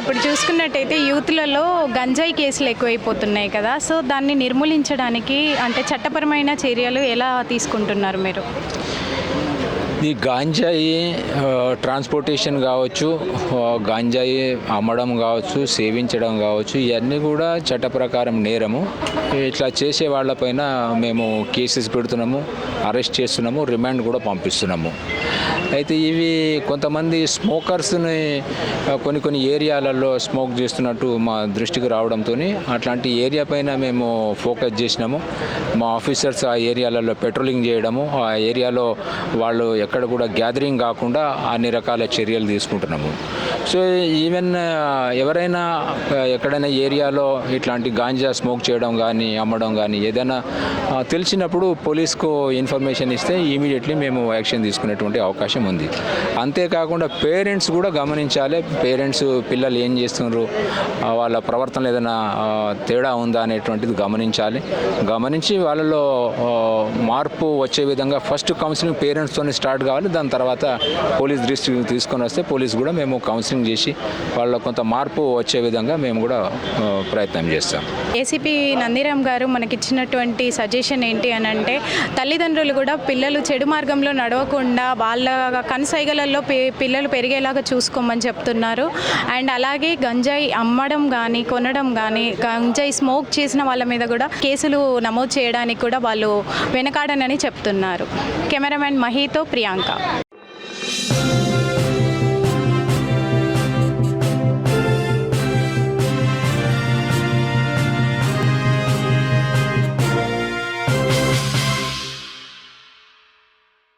ఇప్పుడు చూసుకున్నట్టయితే యూత్లలో గంజాయి కేసులు ఎక్కువైపోతున్నాయి కదా. సో దాన్ని నిర్మూలించడానికి అంటే చట్టపరమైన చర్యలు ఎలా తీసుకుంటున్నారు మీరు? ఈ గాంజాయి ట్రాన్స్పోర్టేషన్ కావచ్చు గాంజాయి అమ్మడం కావచ్చు సేవించడం కావచ్చు ఇవన్నీ కూడా చట్ట ప్రకారం నేరము. ఇట్లా చేసే వాళ్ళపైన మేము కేసెస్ పెడుతున్నాము అరెస్ట్ చేస్తున్నాము రిమాండ్ కూడా పంపిస్తున్నాము. అయితే ఇవి కొంతమంది స్మోకర్స్ని కొన్ని కొన్ని ఏరియాలలో స్మోక్ చేస్తున్నట్టు మా దృష్టికి రావడంతో అట్లాంటి ఏరియా పైన మేము ఫోకస్ చేసినాము. మా ఆఫీసర్స్ ఆ ఏరియాలలో పెట్రోలింగ్ చేయడము ఆ ఏరియాలో వాళ్ళు ఎక్కడ కూడా గ్యాదరింగ్ కాకుండా అన్ని రకాల చర్యలు తీసుకుంటున్నాము. సో ఈవెన్ ఎవరైనా ఎక్కడైనా ఏరియాలో ఇట్లాంటి గాంజా స్మోక్ చేయడం కానీ అమ్మడం కానీ ఏదైనా తెలిసినప్పుడు పోలీస్కు ఇన్ఫర్మేషన్ ఇస్తే ఇమీడియట్లీ మేము యాక్షన్ తీసుకునేటువంటి అవకాశం ఉంది. అంతేకాకుండా పేరెంట్స్ కూడా గమనించాలి. పేరెంట్స్ పిల్లలు ఏం చేస్తున్నారు? వాళ్ళ ప్రవర్తనలో ఏదైనా తేడా ఉందా అనేటువంటిది గమనించాలి. గమనించి వాళ్ళలో మార్పు వచ్చే విధంగా ఫస్ట్ కౌన్సిలింగ్ పేరెంట్స్తోనే స్టార్ట్ కావాలి. దాని తర్వాత పోలీస్ దృష్టి తీసుకొని వస్తే పోలీస్ కూడా మేము కౌన్సిలింగ్ చేసి వాళ్ళ కొంత మార్పు వచ్చే విధంగా మేము కూడా ప్రయత్నం చేస్తాం. ఏసీపీ నందిరామ్ గారు మనకిచ్చినటువంటి సజెషన్ ఏంటి అని అంటే తల్లిదండ్రులు కూడా పిల్లలు చెడు మార్గంలో నడవకుండా వాళ్ళ కనుసైగలలో కనసైగలలో పిల్లలు పెరిగేలాగా చూసుకోమని చెప్తున్నారు. అండ్ అలాగే గంజాయి అమ్మడం కానీ కొనడం కానీ గంజాయి స్మోక్ చేసిన వాళ్ళ మీద కూడా కేసులు నమోదు చేయడానికి కూడా వాళ్ళు వెనకాడనని చెప్తున్నారు. కెమెరామెన్ మహీతో ప్రియాంక.